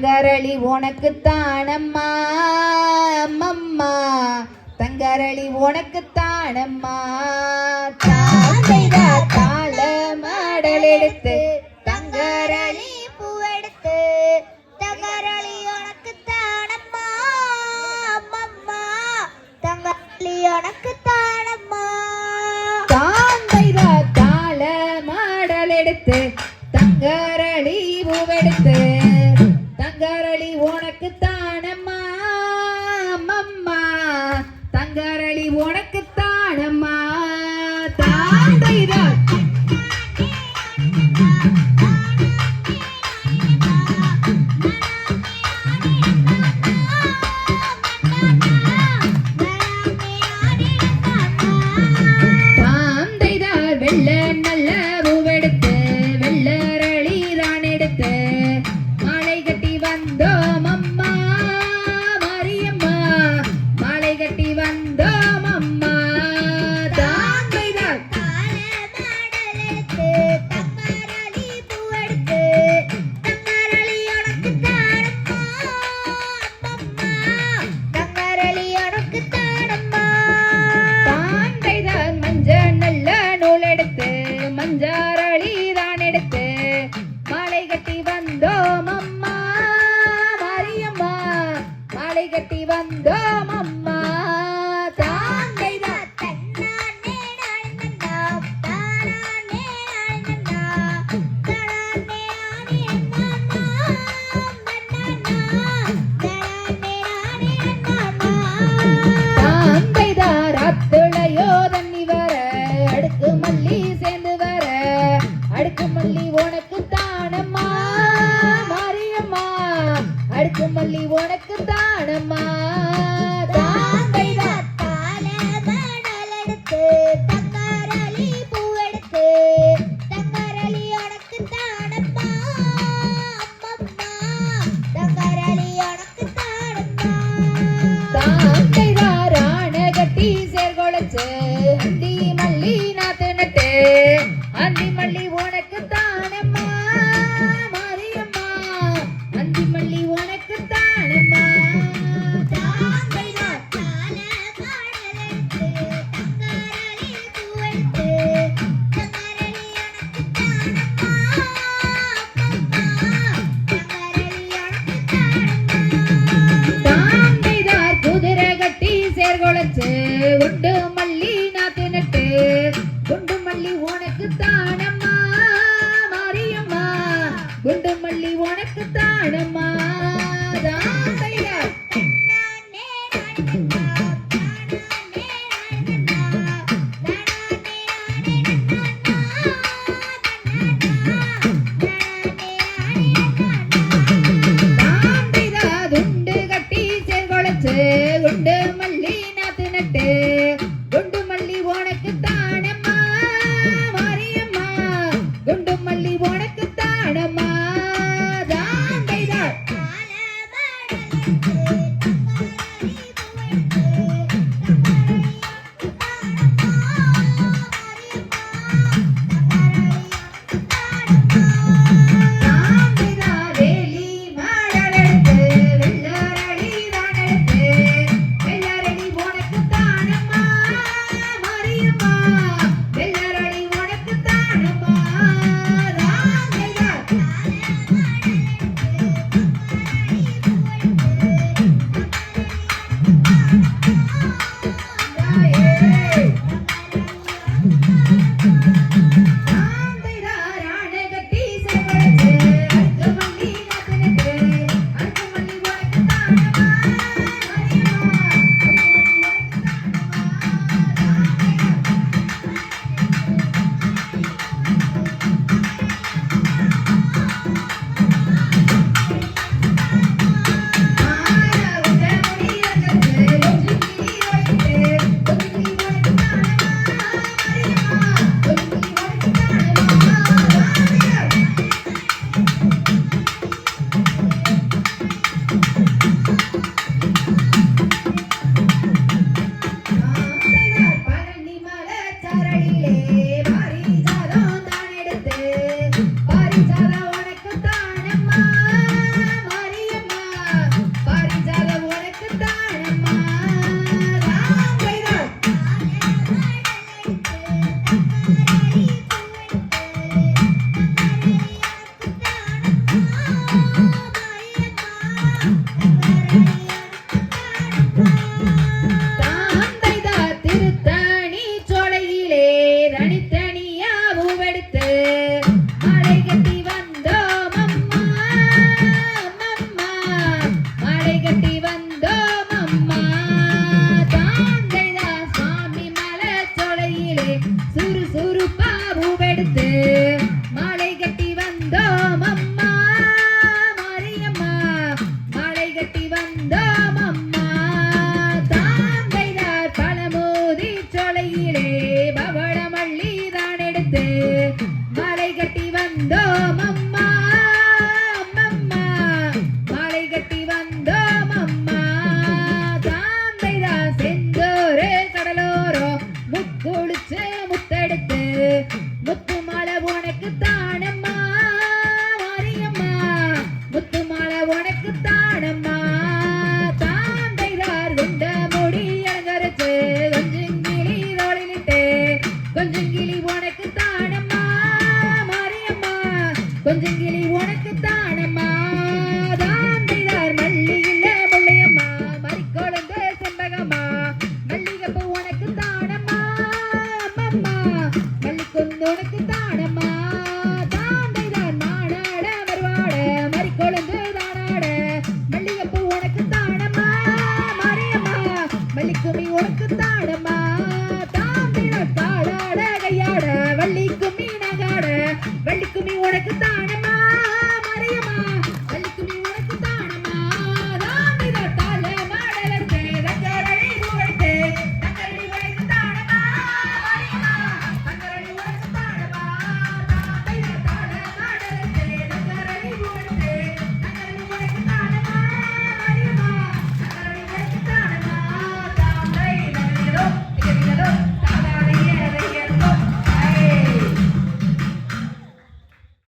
தங்கரளி உனக்குத்தானம்மா அம்மம்மா. தங்கரளி உனக்குத்தானம்மா. தாழைதா தாள மாடல் எடுத்து தங்கரளி பூவெடுத்து. தங்கரளி உனக்குத்தானம்மா அம்மம்மா. தங்கரளி உனக்குத்தானம்மா. தாந்தைதா தாள மாடல் எடுத்து தங்கரளி வந்தோம் அம்மா. தாங்கை தாராத்துளையோ தண்ணி வர அடுத்து மல்லி சேர்ந்து வர. அடுக்கு மல்லி உனக்கு தானம்மா மாரியம்மா. அடுக்கு மல்லி உனக்கு പ്രാണം Thank you.